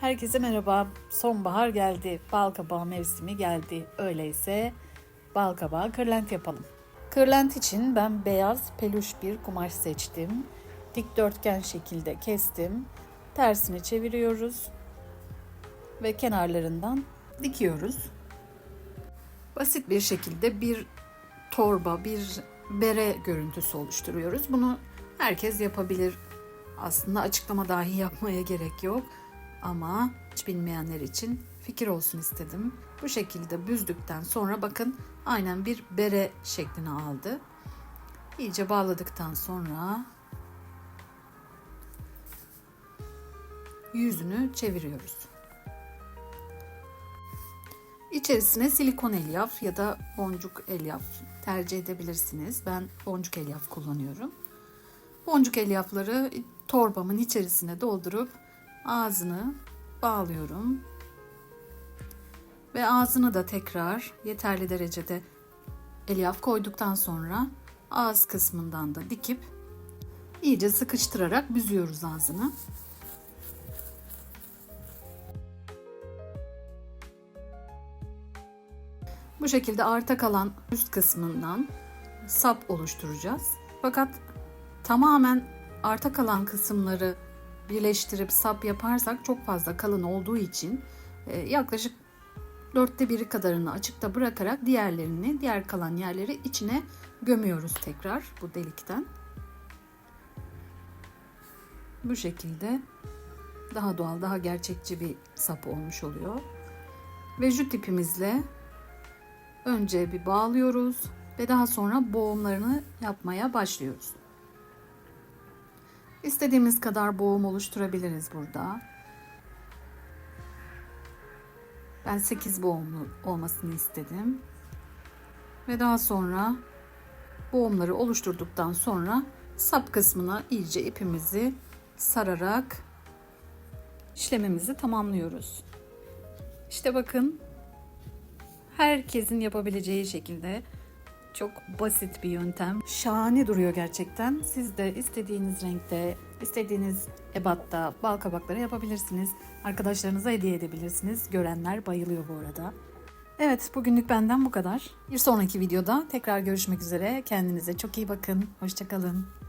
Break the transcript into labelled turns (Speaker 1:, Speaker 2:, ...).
Speaker 1: Herkese merhaba. Sonbahar geldi. Balkabağı mevsimi geldi. Öyleyse balkabağı kırlent yapalım. Kırlent için ben beyaz peluş bir kumaş seçtim. Dikdörtgen şekilde kestim. Tersini çeviriyoruz ve kenarlarından dikiyoruz. Basit bir şekilde bir torba, bir bere görüntüsü oluşturuyoruz. Bunu herkes yapabilir. Aslında açıklama dahi yapmaya gerek yok. Ama hiç bilmeyenler için fikir olsun istedim. Bu şekilde büzdükten sonra bakın aynen bir bere şeklini aldı. İyice bağladıktan sonra yüzünü çeviriyoruz. İçerisine silikon elyaf ya da boncuk elyaf tercih edebilirsiniz. Ben boncuk elyaf kullanıyorum. Boncuk elyafları torbamın içerisine doldurup ağzını bağlıyorum. Ve ağzını da tekrar yeterli derecede elyaf koyduktan sonra ağız kısmından da dikip iyice sıkıştırarak büzüyoruz ağzını. Bu şekilde arta kalan üst kısmından sap oluşturacağız. Fakat tamamen arta kalan kısımları birleştirip sap yaparsak çok fazla kalın olduğu için e, yaklaşık dörtte biri kadarını açıkta bırakarak diğerlerini, diğer kalan yerleri içine gömüyoruz tekrar bu delikten. Bu şekilde daha doğal, daha gerçekçi bir sap olmuş oluyor. Ve jüt ipimizle önce bir bağlıyoruz ve daha sonra boğumlarını yapmaya başlıyoruz. İstediğimiz kadar boğum oluşturabiliriz burada. Ben 8 boğumlu olmasını istedim. Ve daha sonra boğumları oluşturduktan sonra sap kısmına iyice ipimizi sararak işlemimizi tamamlıyoruz. İşte bakın herkesin yapabileceği şekilde çok basit bir yöntem. Şahane duruyor gerçekten. Siz de istediğiniz renkte, istediğiniz ebatta bal kabakları yapabilirsiniz. Arkadaşlarınıza hediye edebilirsiniz. Görenler bayılıyor bu arada. Evet bugünlük benden bu kadar. Bir sonraki videoda tekrar görüşmek üzere. Kendinize çok iyi bakın. Hoşçakalın.